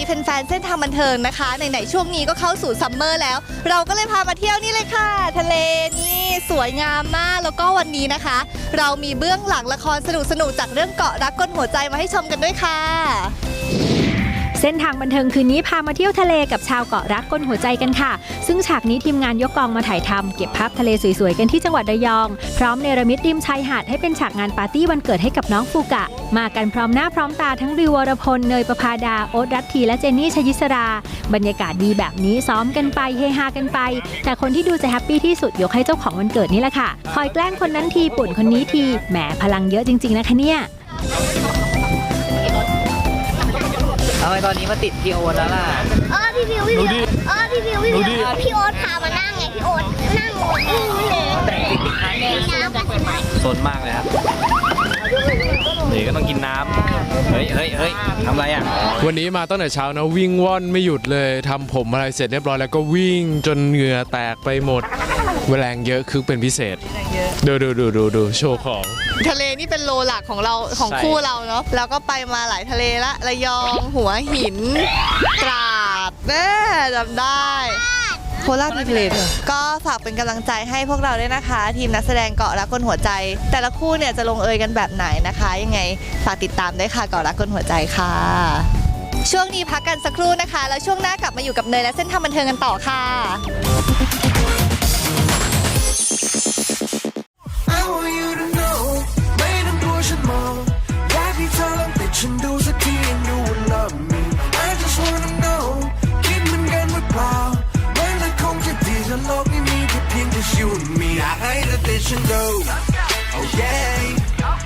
ดีแฟนๆเส้นทางบันเทิงนะคะไหนๆช่วงนี้ก็เข้าสู่ซัมเมอร์แล้ว เราก็เลยพามาเที่ยวนี่เลยค่ะ ทะเลนี่สวยงามมากแล้วก็วันนี้นะคะ เรามีเบื้องหลังละครสนุกๆจากเรื่องเกาะรักก้นหัวใจมาให้ชมกันด้วยค่ะ เส้นทางบันเทิงคืนนี้พามาเที่ยวทะเลกับชาวเกาะรักก้นหัวใจกันค่ะ ซึ่งฉากนี้ทีมงานยกกองมาถ่ายทำเก็บภาพทะเลสวยๆกันที่จังหวัดระยอง พร้อมเนรมิตริมชายหาดให้เป็นฉากงานปาร์ตี้วันเกิดให้กับน้องฟูกะ มากันพร้อมหน้าพร้อมตาทั้งริววรพลเนยประภาดาโอ๊ตรัตทีและเจนนี่ชยิสรา บรรยากาศดีแบบนี้ซ้อมกันไปเฮฮากันไป แต่คนที่ดูจะแฮปปี้ที่สุดยกให้เจ้าของวันเกิดนี่แหละค่ะคอยแกล้งคนนั้นทีปุ่นคนนี้ทีแหมพลังเยอะจริง ๆนะคะเนี่ย ไมตอนนี้มาติดพี่โอตแล้วล่ะ เออพี่พิวพี่พิวเออพี่พิวพี่พิวพี่โอ๊ตพามานั่งไงพี่โอ๊ตนั่งอึ้งเลยแต่จริงๆครั้งนี้น้ำกับสสนมากเลยครับนี่ ก็ต้องกินน้ำเฮ้ยเฮ้ยเฮ้ยทำอะไรอะ วันนี้มาตั้งแต่เช้านะวิ่งว่อนไม่หยุดเลยทำผมอะไรเสร็จเรียบร้อยแล้วก็วิ่งจนเหงื่อแตกไปหมดแรงเยอะคือเป็นพิเศษดูดูดูดูดูโชว์ของ ทะเลนี่เป็นโลหลักของเราของใช่ คู่เราเนาะแล้วก็ไปมาหลายทะเลละระยองหัวหินตราดแน่จำได้ โคราชมีทะเลด้วยก็ฝากเป็นกำลังใจให้พวกเราด้วยนะคะ ทีมนักแสดงเกาะรักคนหัวใจ แต่ละคู่เนี่ยจะลงเอยกันแบบไหนนะคะ ยังไงฝากติดตามด้วยค่ะเกาะรักคนหัวใจค่ะ ช่วงนี้พักกันสักครู่นะคะ แล้วช่วงหน้ากลับมาอยู่กับเนยและเส้นทางบันเทิงกันต่อค่ะ kitchen door. Oh yeah.